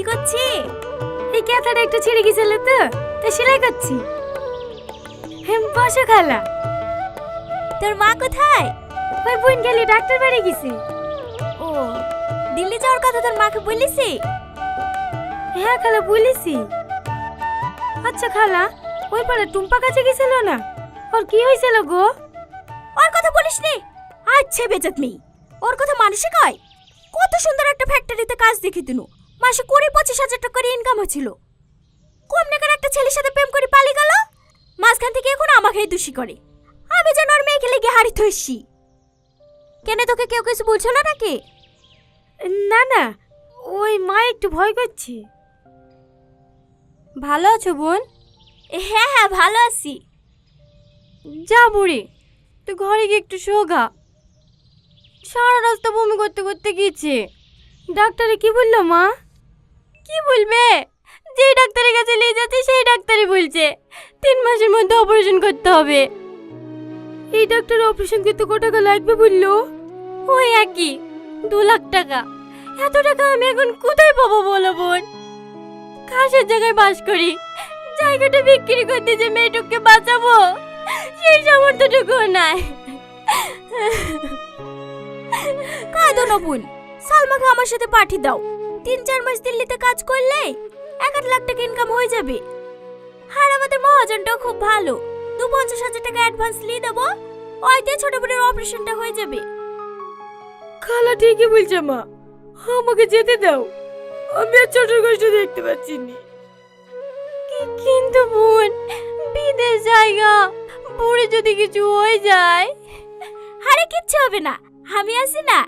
কি করছি? এই ক্যাথাটা একটু ছিঁড়ে গেছিল তো? তাই সেলাই করছি। হেম, বসো খালা। তোর মা কোথায়? ওই বোন গেলে ডাক্তার বাড়ি গেছে। ও, দিল্লি যাওয়ার কথা তোর মাকে বলিসি হ্যাঁ খালা, বলেছি। আচ্ছা খালা, ওই পাড়ে টুম্পা কাছে গেছিল না? ওর কি হয়েছিল গো? ওর কথা বলিস নি। আচ্ছা বেজাত মেয়ে, ওর কথা মানুষে কয়। কত সুন্দর একটা ফ্যাক্টরিতে কাজ দেখি তুনু মাসে কুড়ি পঁচিশ হাজার টাকা করে ইনকাম হচ্ছিল কম টাকার একটা ছেলের সাথে প্রেম করে পালিয়ে গেল। মাঝখান থেকে এখন আমাকেই দোষী করে। আমি যেন ওর মেয়েকে লেগে হারিত হইছি কেন তোকে কেউ কিছু বলছিল নাকি? না না ওই মা একটু ভয় করছে। ভালো আছো বোন? হ্যাঁ হ্যাঁ ভালো আছি। যা বুড়ি তুই ঘরে গিয়ে একটু শোগা সারা রাস্তা বমি করতে করতে গিয়েছে। ডাক্তারে কি বলল মা? কি বলবে? যে ডাক্তারের কাছে নিয়ে যাচ্ছে, সেই ডাক্তারই বলছে। তিন মাসের মধ্যে অপারেশন করতে হবে। এই ডাক্তার অপারেশন করতে কত টাকা লাগবে বলল? ওই একই, দু লাখ টাকা। এত টাকা আমি এখন কোথায় পাবো বলো বোন? কাশের জায়গায় বাস করি। জায়গাটা বিক্রি করতে যে মেয়েটুককে বাঁচাবো, সেই সামর্থ্যটুকু নাই। কাঁদো না বোন। সালমাকে আমার সাথে পাঠিয়ে দাও। তিন চার মাস দিল্লিতে কাজ করলে এক আধ লাখ টাকা ইনকাম হয়ে যাবে। আর আমাদের মহাজনটাও খুব ভালো। দু পঞ্চাশ হাজার টাকা অ্যাডভান্স নিয়ে দেবো ওই দিয়ে ছোট বোনের অপারেশনটা হয়ে যাবে। খালা ঠিকই বলছে মা। আমাকে যেতে দাও। আমি আর ছোট কষ্ট দেখতে পাচ্ছি না। কিন্তু বোন বিদেশ জায়গা বুড়ি যদি কিছু হয়ে যায়। আরে কিচ্ছু হবে না। আমি আছি না।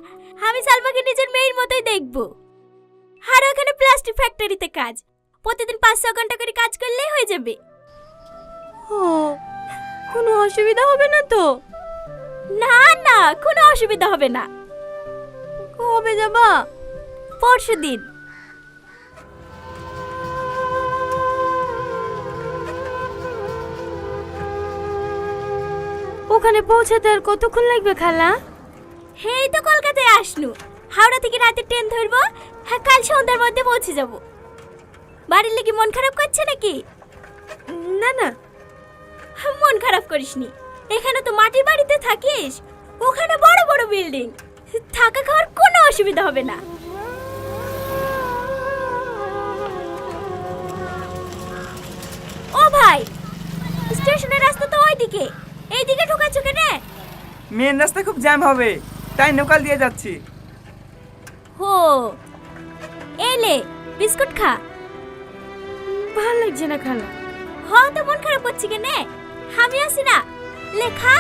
আমি সালমাকে নিজের মেয়ের মতোই দেখব। আর ওখানে প্লাস্টিক ফ্যাক্টরিতে কাজ। প্রতিদিন পাঁচ ছ ঘণ্টা করে কাজ করলেই হয়ে যাবে। ও কোনো অসুবিধা হবে না তো? না না কোনো অসুবিধা হবে না। কবে যাবা? পরশু দিন। ওখানে পৌঁছাতে আর কতক্ষণ লাগবে খালা? হেই তো কলকাতায় আসনু। হাওড়া থেকে রাতে ট্রেন ধরবো? হ্যাঁ কাল সন্ধ্যার মধ্যে পৌঁছে যাব। বাড়ির লেগে মন খারাপ করছে নাকি? না না। মন খারাপ করিসনি। এখানে তো মাটির বাড়িতে থাকিস। ওখানে বড় বড় বিল্ডিং থাকা খাওয়ার কোনো অসুবিধা হবে না। ও ভাই স্টেশনের রাস্তা তো ওইদিকে। এইদিকে ঢোকাচ্ছ কেনে? মেন রাস্তা খুব জ্যাম হবে। তাই লোকাল দিয়ে যাচ্ছি। হো এলে বিস্কুট খা। ভালো লাগছে না খালা হ তো মন খারাপ হচ্ছে কেনে। আমি আসি না। লেখা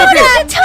রাকেশ, ধরো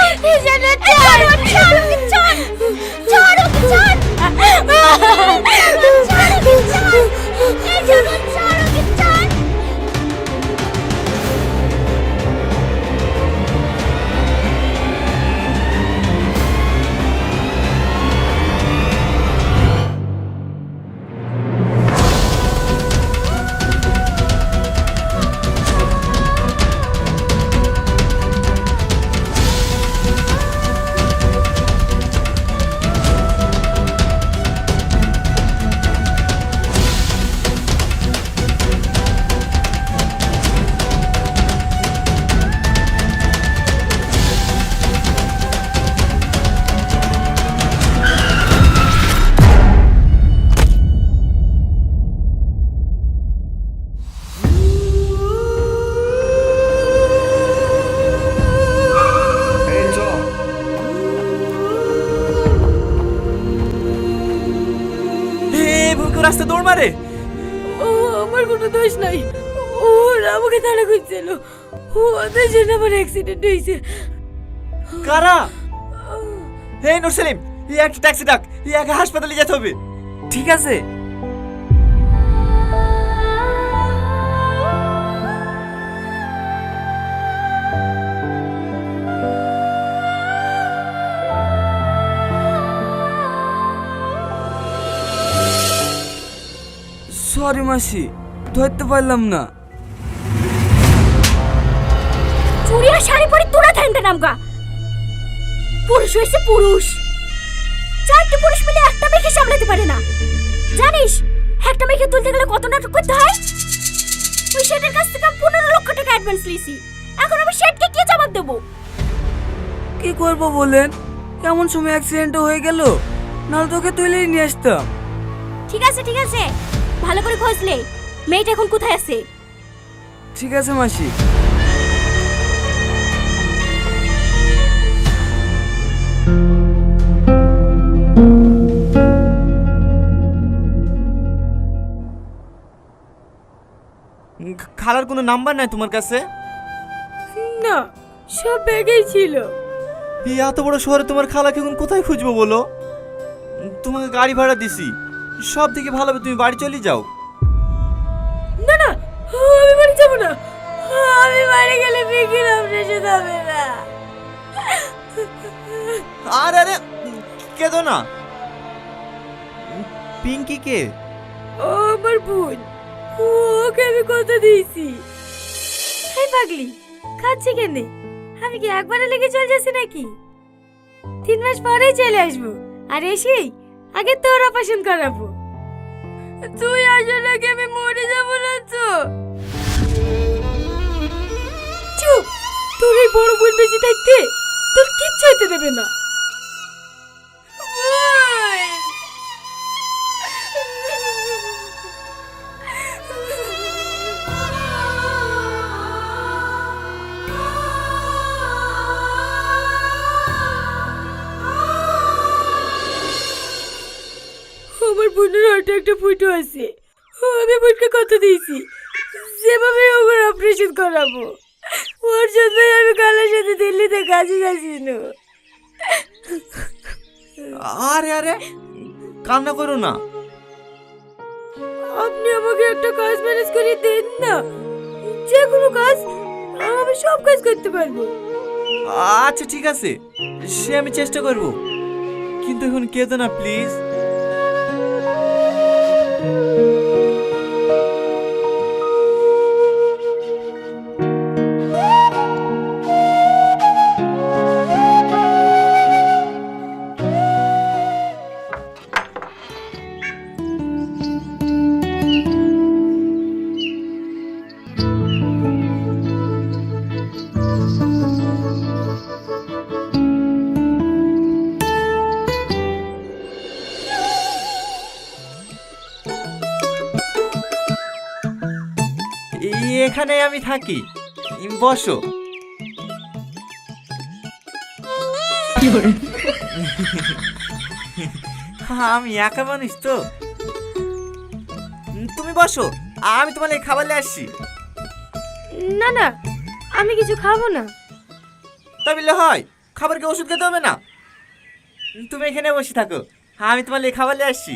অ্যাক্সিডেন্ট হয়েছে কারা? হে নূর সেলিম ই একটা ট্যাক্সি ডাক ই একে হাসপাতালে যেতে হবে। ঠিক আছে। সরি মাসি ধরতে পারলাম না। চুড়ি শাড়ি পরে তোরা থাকতে নামগা। পুরুষ হয়েছে পুরুষ। চারটি পুরুষ মিলে একটা মেয়েকে সামলাতে পারে না। জানিস একটা মেয়েকে তুলতে গেলে কত নাটক করতে হয়? ওই শেটের কাছ থেকে আমি পনেরো লক্ষ টাকা অ্যাডভান্স লিছি এখন আমি শেটকে কি জবাব দেবো? কি করব বলেন? এমন সময় অ্যাক্সিডেন্ট হয়ে গেল? নাহলে তোকে তুলেই নিয়ে আসতাম। ঠিক আছে ঠিক আছে। ভালো করে খোঁজ নে। মেয়েটা এখন কোথায় আছে? ঠিক আছে মাসি। খালার কোনো নাম্বার নাই তোমার কাছে? না সব ব্যাগেই ছিল। এই এত বড় শহরে তোমার খালাকে এখন কোথায় খুঁজবো বলো? তোমাকে গাড়ি ভাড়া দিছি। সব থেকে ভালো হবে তুমি বাড়ি চলে যাও। না না আমি বাড়ি যাব না। আমি বাড়ি গেলে বিকির অপারেশন হবে না। আরে আরে কেঁদো না। পিঙ্কি কে? ও আমার বোন। ওকে আমি কথা দিয়েছি। এই পাগলি, খাচ্ছি কেনে আমি কি একবারে লেগে চলে যাচ্ছি নাকি? তিন মাস পরেই চলে আসব, আর এসেই আগে তোর অপারেশন করাবো। তুই আসার আগে আমি মরে যাব না তো? চুপ, তোর এই বড় বোন বেঁচে থাকতে তোর কিচ্ছু হতে দেবে না। বোনের হার্টে একটা ফুটো আছে। ও আমি বোনকে কথা দিয়েছি? যেভাবে ওর অপারেশন করাবো। ওর জন্য আমি কালের সাথে দিল্লিতে কাজে যাচ্ছি না আরে আরে কান্না করো না। আপনি আমাকে একটা কাজ ম্যানেজ করে দেন না। যে কোনো কাজ আমি সব কাজ করতে পারব। আচ্ছা ঠিক আছে। সে আমি চেষ্টা করব। কিন্তু এখন কেঁদো না প্লিজ Música এখানে আমি থাকি। বসো। আমি একা মানুষ তো। তুমি বসো। আমি তোমার এই খাবার নিয়ে আসছি। না না আমি কিছু খাব না। তা বললে হয় খাবারকে ওষুধ খেতে হবে না। তুমি এখানে বসে থাকো। আমি তোমার এই খাবার নিয়ে আসছি।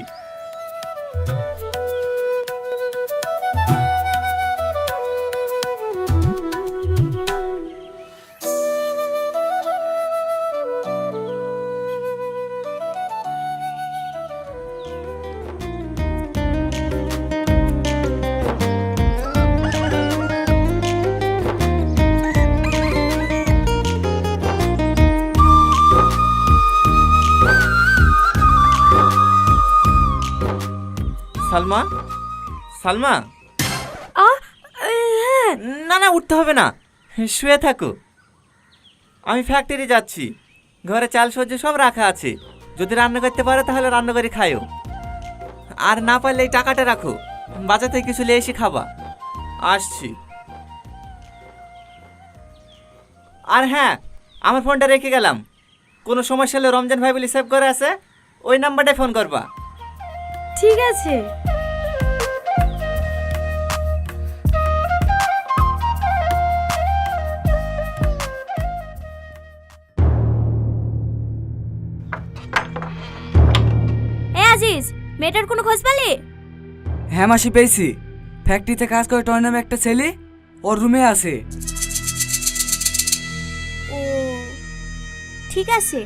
সালমা? সালমা? হ্যাঁ। না না উঠতে হবে না। শুয়ে থাকো। আমি ফ্যাক্টরি যাচ্ছি। ঘরে চাল সবজি সব রাখা আছে। যদি রান্না করতে পারো তাহলে রান্না করে খায়ও আর না পারলে এই টাকাটা রাখো। বাজার থেকে কিছু নিয়ে এসে খাবা। আসছি। আর হ্যাঁ আমার ফোনটা রেখে গেলাম। কোনো সমস্যা হলে রমজান ভাই বলে সেভ করে আছে। ওই নাম্বারটায় ফোন করবা। ঠিক আছে। আজিজ মেয়েটার কোনো খোঁজ পেলি? হ্যাঁ মাসি পেয়েছি। ফ্যাক্টরিতে কাজ করে টয় নামে একটা ছেলে ওর রুমে আছে। ও ঠিক আছে।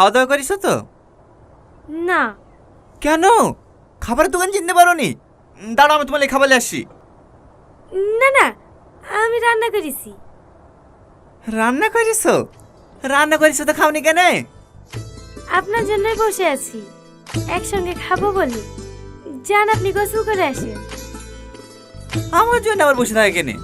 খাওয়া দাওয়া করিস তো? না। কেন? খাবারের দোকান চিনতে পারো নি দাঁড়া আমি তোমার খাবার আসছি। না না আমি রান্না করেছি। রান্না করিস? রান্না করিস তো খাওনি কেন? আপনার জন্যই বসে আছি। একসঙ্গে খাব বলি। যান আপনি গোসল করে আসেন। আমার জন্য আবার বসে থাকে কেনে?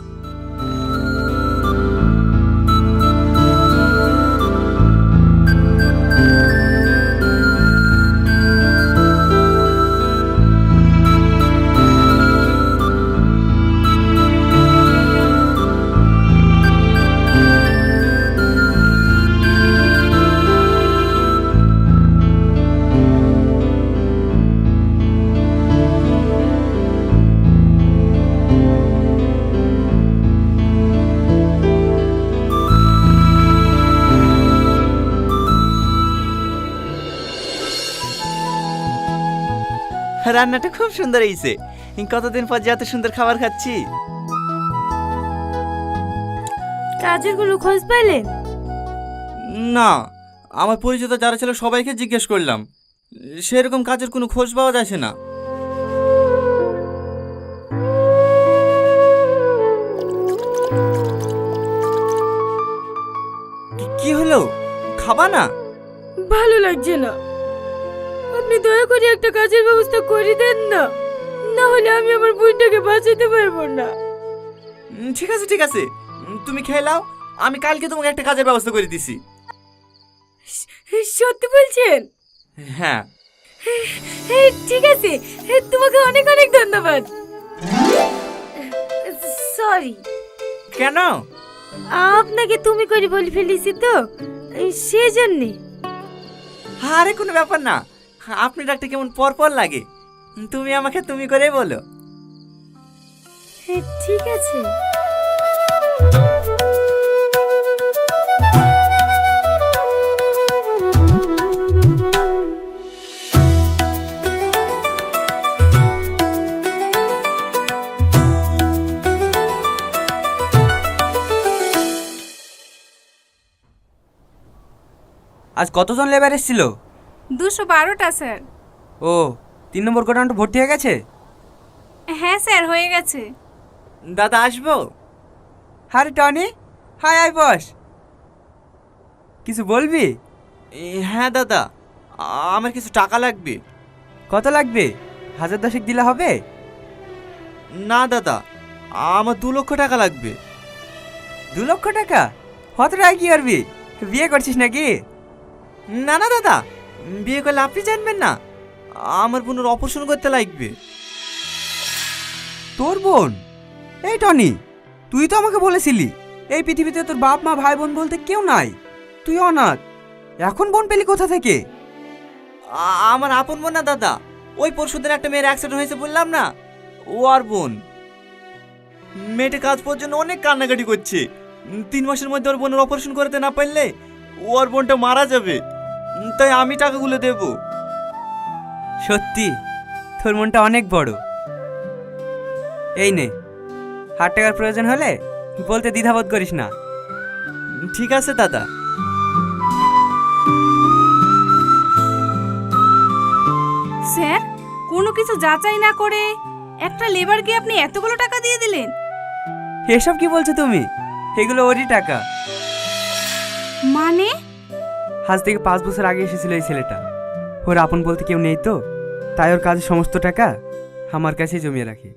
রান্নাটা খুব সুন্দর হয়েছে কতদিন পর যে এত সুন্দর খাবার খাচ্ছি? কাজের কোনো খোঁজ পেলেন না আমার পরিচিত যারা ছিল সবাইকে জিজ্ঞেস করলাম। সেরকম কাজের কোনো খোঁজ পাওয়া যাচ্ছে না। কি হলো? খাবা না? ভালো লাগছে না। আপনি দয়া করে একটা কাজের ব্যবস্থা করে দেন না। না হলে আমি আমার বোনটাকে বাঁচাতে পারব না। উম, ঠিক আছে ঠিক আছে। উম, তুমি খেয়ে নাও। আমি কালকে তোমাকে একটা কাজের ব্যবস্থা করে দিছি। সত্যি বলছেন? হ্যাঁ। হ্যাঁ ঠিক আছে। হ্যাঁ, তোমাকে অনেক অনেক ধন্যবাদ। সরি। কেন? আপনাকে তুমি করে বলে ফেলেছি তো। সেই জন্যে আরে কোনো ব্যাপার না। আপনি ডাকতে কেমন পর পর লাগে? তুমি আমাকে তুমি করেই বলো। হ্যাঁ, ঠিক আছে। আজ কতজন লেবার এসেছিল? দুশো বারোটা স্যার। ও তিন নম্বর গোডাউনটা ভর্তি হয়ে গেছে? হ্যাঁ স্যার হয়ে গেছে। দাদা আসব? আরে টনি। হাই আই বস। কিছু বলবি? হ্যাঁ দাদা। আমার কিছু টাকা লাগবে। কত লাগবে? হাজার দশেক দিলে হবে? না দাদা। আমার দু লক্ষ টাকা লাগবে। দু লক্ষ টাকা? কত টাকা কি করবি? বিয়ে করছিস নাকি? না না দাদা। বিয়ে করলে আপনি জানবেন না। আমার বোনের অপারেশন করতে লাগবে। তোর বোন? এই টনি, তুই তো আমাকে বলেছিলি, এই পৃথিবীতে তোর বাপ, মা ভাই বোন বলতে কেউ নাই। তুই অনাথ, এখন বোন পেলি কোথা থেকে? আমার আপন বোন না দাদা, ওই পরশুদিন একটা মেয়ের অ্যাক্সিডেন্ট হয়েছে বললাম না? ও আর বোন। মেয়েটা কাজ জন্য অনেক কান্নাকাটি করছে। তিন মাসের মধ্যে ওর বোনের অপারেশন করতে না পারলে ও আর বোনটা মারা যাবে। তাই আমি টাকাগুলো দেবো। সত্যি? তোর মনটা অনেক বড়। এই নে হাট টাকার প্রয়োজন হলে বলতে দ্বিধাবোধ করিস না। ঠিক আছে দাদা। স্যার কোনো কিছু যাচাই না করে একটা লেবারকে আপনি এতগুলো টাকা দিয়ে দিলেন? এসব কি বলছো তুমি? এগুলো ওরই টাকা। মানে? আজ থেকে পাঁচ বছর আগে এসেছিল এই ছেলেটা। ওর আপন বলতে কেউ নেই তো, তাই ওর কাজের সমস্ত টাকা আমার কাছেই জমিয়ে রাখে।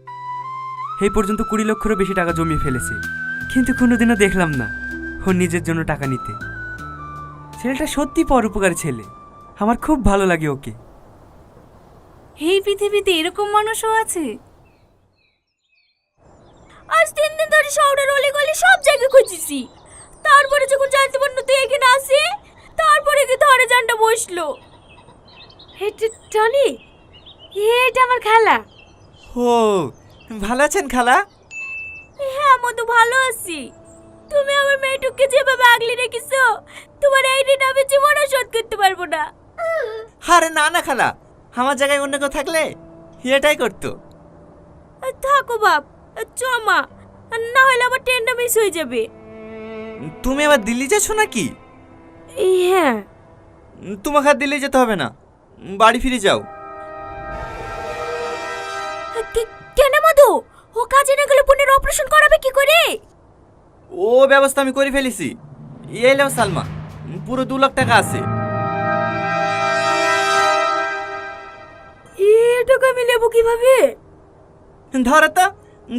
এই পর্যন্ত কুড়ি লক্ষেরও বেশি টাকা জমিয়ে ফেলেছে, কিন্তু কোনোদিনও দেখলাম না ওর নিজের জন্য টাকা নিতে। ছেলেটা সত্যি পরোপকার ছেলে, আমার খুব ভালো লাগে ওকে। এই পৃথিবীতে এরকম মানুষও আছে। আজ তিন দিন ধরে শহরের অলি গলি সব জায়গায় খুঁজেছি। তারপরে যখন জানতে পারল তুই এখানে আসে তারপরে কি ধরে এটা টনি? এটা আমার খালা। ও ভালো আছেন খালা? হ্যাঁ আমি তো ভালো আছি। তুমি আমার মেয়েটুককে যেভাবে আগলে রেখেছো তোমার এই ঋণ আমি জীবনে শোধ করতে পারব না। আরে না না খালা। আমার জায়গায় অন্য কেউ থাকলে এটাই করতো। থাকো বাপ চমা। না হলে আবার ট্রেনটা মিস হয়ে যাবে। তুমি আবার দিল্লি যাচ্ছ নাকি? হ্যাঁ। তোমাকে আর দিল্লি যেতে হবে না। বাড়ি ফিরে যাও। কেন মধু? ও কাজে না গেলে বোনের অপারেশন করাবে কি করে? ও ব্যবস্থা আমি করে ফেলেছি। নাও সালমা পুরো দু লাখ টাকা আছে। এটাকে আমি নেব কীভাবে? ধরো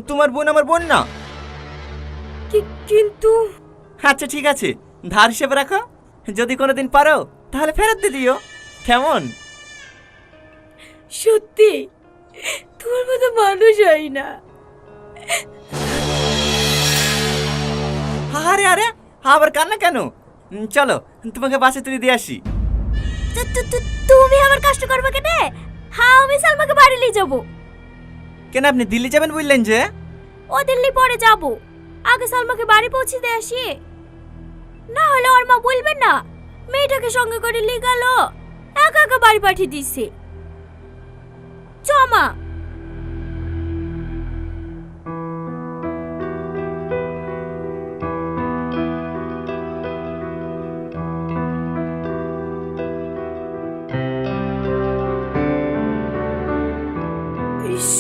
তোমার বোন আমার বোন না। কিন্তু আচ্ছা ঠিক আছে। ধার হিসেবে রাখো। যদি কোনোদিন পারো তাহলে ফেরত দিয়ে দিও। কেমন? সত্যি তোমার মতো মানুষ হয় না। আরে আরে আবার কান্না কেন? উম, চলো তোমাকে বাসে তুলে দিয়ে আসি। তু- তু- তু- তুমি আমার কষ্ট করবে কেন? হ্যাঁ আমি সালমাকে বাড়ি নিয়ে যাব। কেন আপনি দিল্লি যাবেন বললেন যে? ও দিল্লি পরে যাব। আগে সালমাকে বাড়ি পৌঁছে দিয়ে আসি। না হলে ওর মা বলবে না। মেয়েটাকে সঙ্গে করে নিয়ে গেল। একা একা বাড়ি পাঠিয়ে দিচ্ছে চমা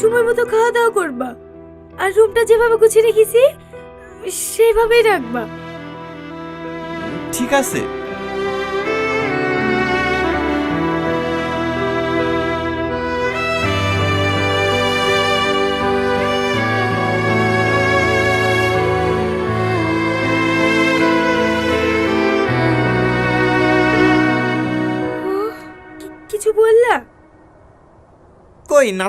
সময় মতো খাওয়া দাওয়া করবা। আর রুমটা যেভাবে গুছিয়ে রেখেছি সেভাবেই রাখবা। ঠিক আছে। কই না